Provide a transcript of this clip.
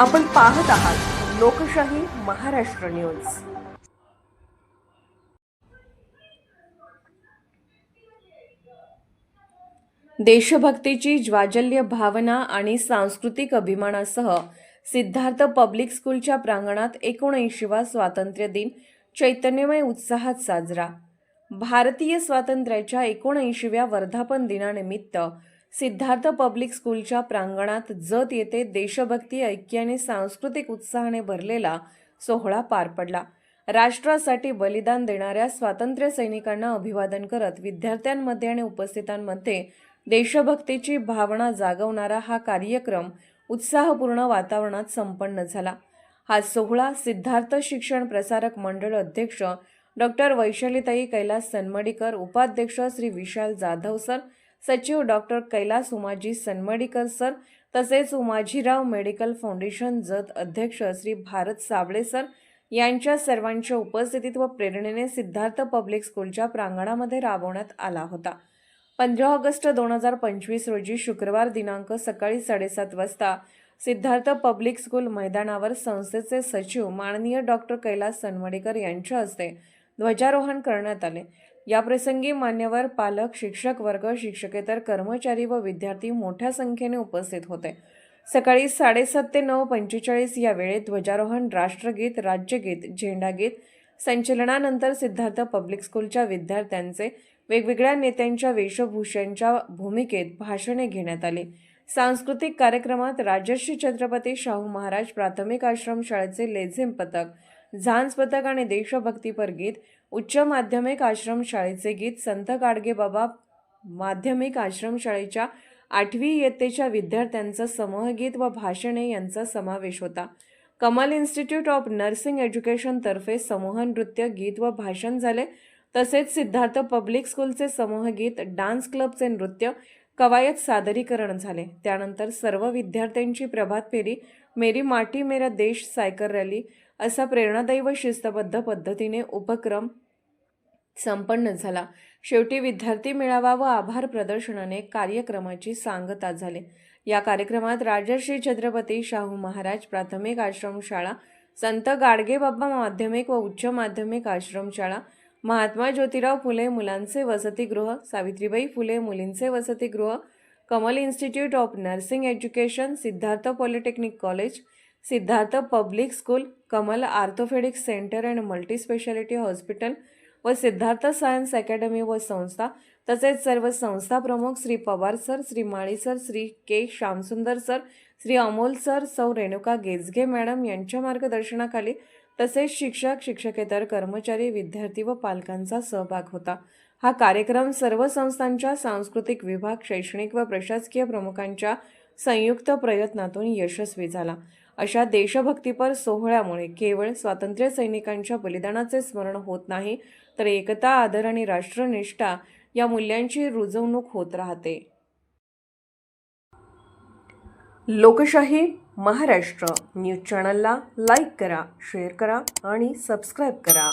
आपण पाहत आहात लोकशाही महाराष्ट्र न्यूज. देशभक्तीची ज्वाजल्य भावना आणि सांस्कृतिक अभिमानासह सिद्धार्थ पब्लिक स्कूलच्या प्रांगणात एकोणऐंशीवा स्वातंत्र्य दिन चैतन्यमय उत्साहात साजरा. भारतीय स्वातंत्र्याच्या एकोणऐंशीव्या वर्धापन दिनानिमित्त सिद्धार्थ पब्लिक स्कूलच्या प्रांगणात जत येथे देशभक्ती ऐक्य आणि सांस्कृतिक उत्साहाने भरलेला सोहळा पार पडला. राष्ट्रासाठी बलिदान देणाऱ्या स्वातंत्र्य सैनिकांना अभिवादन करत विद्यार्थ्यांमध्ये आणि उपस्थितांमध्ये देशभक्तीची भावना जागवणारा हा कार्यक्रम उत्साहपूर्ण वातावरणात संपन्न झाला. हा सोहळा सिद्धार्थ शिक्षण प्रसारक मंडळ अध्यक्ष डॉक्टर वैशालीताई कैलास सनमडीकर उपाध्यक्ष श्री विशाल जाधव सर सचिव डॉक्टर कैलास उमाजी सनमडीकर सर तसेच उमाजीराव मेडिकल फाउंडेशन जत अध्यक्ष श्री भारत साबळे सर यांच्या सर्वांच्या उपस्थितीत व प्रेरणेने सिद्धार्थ पब्लिक स्कूलच्या प्रांगणामध्ये राबवण्यात आला होता. पंधरा ऑगस्ट दोन हजार पंचवीस रोजी शुक्रवार दिनांक सकाळी साडेसात वाजता सिद्धार्थ पब्लिक स्कूल मैदानावर संस्थेचे सचिव माननीय डॉक्टर कैलास सनवडेकर यांच्या हस्ते ध्वजारोहण करण्यात आले. याप्रसंगी मान्यवर पालक शिक्षक वर्ग शिक्षकेतर कर्मचारी व विद्यार्थी मोठ्या संख्येने उपस्थित होते. सकाळी साडेसात ते नऊ पंचेचाळीस या वेळेत ध्वजारोहण राष्ट्रगीत राज्यगीत झेंडागीत संचलनानंतर सिद्धार्थ पब्लिक स्कूलच्या विद्यार्थ्यांचे वेगवेगळ्या नेत्यांच्या वेशभूषांच्या भूमिकेत भाषणे घेण्यात आली. सांस्कृतिक कार्यक्रमात राजर्षी छत्रपती शाहू महाराज प्राथमिक आश्रम शाळेचे लेझिम पथक झांज पथक आणि देशभक्तीपर गीत उच्च माध्यमिक आश्रमशाळेचे गीत संत गाडगेबाबा माध्यमिक आश्रमशाळेच्या आठवी इयत्तेच्या विद्यार्थ्यांचं समूहगीत व भाषणे यांचा समावेश होता. कमल इन्स्टिट्यूट ऑफ नर्सिंग एज्युकेशनतर्फे समूह नृत्य गीत व भाषण झाले. तसेच सिद्धार्थ पब्लिक स्कूलचे समूहगीत डान्स क्लबचे नृत्य कवायत सादरीकरण झाले. त्यानंतर सर्व विद्यार्थ्यांची प्रभात फेरी मेरी माटी मेरा देश सायकल रॅली असा प्रेरणादायी व शिस्तबद्ध पद्धतीने उपक्रम संपन्न झाला. शेवटी विद्यार्थी मेळावा व आभार प्रदर्शनाने कार्यक्रमाची सांगता झाली. या कार्यक्रमात राजर्षी छत्रपती शाहू महाराज प्राथमिक आश्रमशाळा संत गाडगेबाबा माध्यमिक व उच्च माध्यमिक आश्रमशाळा महात्मा ज्योतिराव फुले मुलांचे वसतिगृह सावित्रीबाई फुले मुलींचे वसतिगृह Kamal institute of nursing education Siddharth polytechnic college Siddharth public school Kamal orthopaedics centre and multispeciality hospital व सिद्धार्थ सायन्स अकॅडमी व संस्था तसेच सर्व संस्था प्रमुख Shri Pawar sir Shri Mali sir Shri K Shyamsundar sir Shri Amol sir Sau Renuka गेजगे madam यांच्या मार्गदर्शनाखाली तसेच शिक्षक शिक्षकेतर कर्मचारी विद्यार्थी व पालकांचा सहभाग होता. हा कार्यक्रम सर्व संस्थांच्या सांस्कृतिक विभाग शैक्षणिक व प्रशासकीय प्रमुखांच्या संयुक्त प्रयत्नातून यशस्वी झाला. अशा देशभक्तीपर सोहळ्यामुळे केवळ स्वातंत्र्य सैनिकांच्या बलिदानाचे स्मरण होत नाही तर एकता आदर आणि राष्ट्रनिष्ठा या मूल्यांची रुजवणूक होत राहते. लोकशाही महाराष्ट्र न्यूज चॅनलला लाईक करा शेअर करा आणि सबस्क्राईब करा.